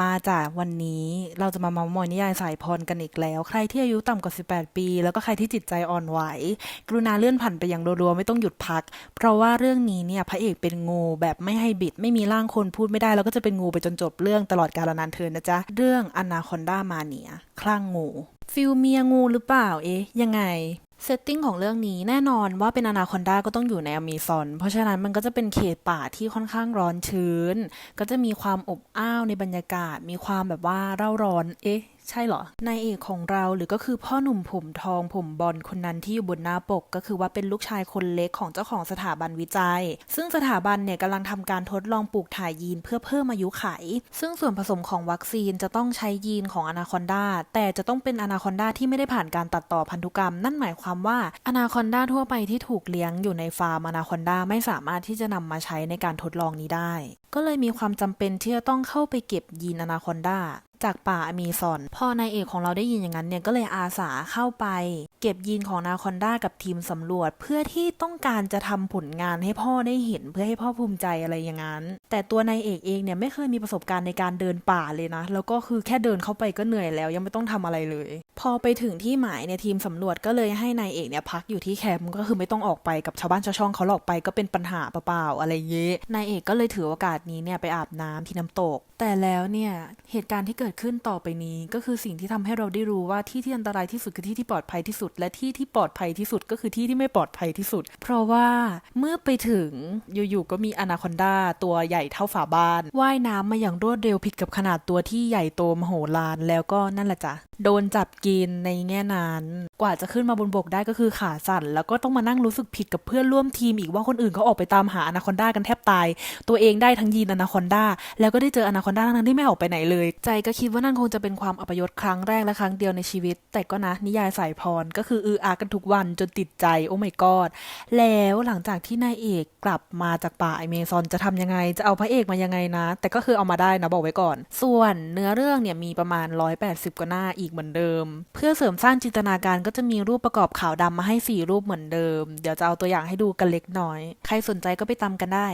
มาจากวันนี้เราจะมาเมามอยนิยายสายพรกันอีกแล้ว ใครที่อายุต่ำกว่า 18 ปี แล้วก็ใครที่จิตใจอ่อนไหว กรุณาเลื่อนผ่านไปอย่างรัวๆ ไม่ต้องหยุดพัก เพราะว่าเรื่องนี้เนี่ยพระเอกเป็นงูแบบไม่ให้บิด ไม่มีร่างคนพูดไม่ได้ แล้วก็จะเป็นงูไปจนจบเรื่องตลอดกาลนานเทินนะจ๊ะ เรื่องอนาคอนดามาเนียคลั่งงูฟิลเมียงูหรือเปล่าเอ๊ะยังไง เซตติ้งของเรื่องนี้แน่นอนว่าเป็นอนาคอนดาก็ต้องอยู่ในอเมซอน เพราะฉะนั้นมันก็จะเป็นเขตป่าที่ค่อนข้างร้อนชื้น ก็จะมีความอบอ้าวในบรรยากาศ มีความแบบว่าเร่าร้อน เอ๊ะใช่เหรอนายเอกของเราหรือก็คือพ่อหนุ่มผมทองผมบอลคนนั้นที่อยู่บนหน้าปก ก็คือว่าเป็นลูกชายคนเล็กของเจ้าของสถาบันวิจัย ซึ่งสถาบันเนี่ยกำลังทำการทดลองปลูกถ่ายยีนเพื่อเพิ่มอายุไข ซึ่งส่วนผสมของวัคซีนจะต้องใช้ยีนของอนาคอนดาแต่จะต้องเป็นอนาคอนดาที่ไม่ได้ผ่านการตัดต่อพันธุกรรม นั่นหมายความว่าอนาคอนดาทั่วไปที่ถูกเลี้ยงอยู่ในฟาร์มอนาคอนดาไม่สามารถที่จะนำมาใช้ในการทดลองนี้ได้ ก็เลยมีความจำเป็นที่จะต้องเข้าไปเก็บยีนอนาคอนดา จากป่าอเมซอน พอนายเอกของเราได้ยินอย่างนั้นเนี่ยก็เลยอาสาเข้าไป เก็บยีนของนาคอนดากับทีมสำรวจ เพื่อที่ต้องการจะทำผลงานให้พ่อได้เห็นเพื่อให้พ่อภูมิใจอะไรอย่างนั้น แต่ตัวนายเอกเองเนี่ยไม่เคยมีประสบการณ์ในการเดินป่าเลยนะ แล้วก็คือแค่เดินเข้าไปก็เหนื่อยแล้ว ยังไม่ต้องทำอะไรเลย พอไปถึงที่หมายเนี่ยทีมสำรวจก็เลยให้นายเอกเนี่ยพักอยู่ที่แคมป์ก็คือไม่ต้องออกไปกับชาวบ้านชาวช่องเขาหลอกไปก็เป็นปัญหาเปล่าๆอะไรเยอะนายเอกก็เลยถือโอกาสนี้เนี่ยไปอาบน้ำที่น้ำตก แต่แล้วเนี่ยเหตุการณ์ที่เกิดขึ้นต่อไปนี้ก็คือสิ่งที่ทำให้เราได้รู้ว่าที่ที่อันตรายที่สุดคือที่ที่ปลอดภัยที่สุดและที่ที่ปลอดภัยที่สุดก็คือที่ที่ไม่ปลอดภัยที่สุด เพราะว่าเมื่อไปถึงอยู่ๆก็มีอนาคอนดาตัวใหญ่เท่าฝาบ้านว่ายน้ำมาอย่างรวดเร็วผิดกับขนาดตัวที่ใหญ่โตมโหฬารแล้วก็นั่นแหละจ้ะโดนจับกินในแง่นั้น กว่าจะขึ้นมาบนบกได้ก็คือขาสั่น แล้วก็ต้องมานั่งรู้สึกผิดกับเพื่อนร่วมทีมอีกว่าคนอื่นเขาออกไปตามหาอนาคอนดากันแทบตาย ตัวเองได้ทั้งยีนอนาคอนดาแล้วก็ได้เจออนาคอนดาทั้งที่ไม่ออกไปไหนเลย ใจก็คิดว่านั่นคงจะเป็นความอัปยศครั้งแรกและครั้งเดียวในชีวิต แต่ก็นะนิยายสายพรก็ก็คืออืออากันทุกวันจนติดใจโอ้ my god แล้วหลังจากที่นายเอกกลับมาจากป่าไอเมซอนจะทำยังไง จะเอาพระเอกมายังไงนะ แต่ก็คือเอามาได้นะบอกไว้ก่อน ส่วนเนื้อเรื่องเนี่ยมีประมาณ 180 กว่าหน้าอีกเหมือนเดิม เพื่อเสริมสร้างจินตนาการก็จะมีรูปประกอบขาวดำมาให้ 4 รูปเหมือนเดิม เดี๋ยวจะเอาตัวอย่างให้ดูกันเล็กน้อย ใครสนใจก็ไปตามกันได้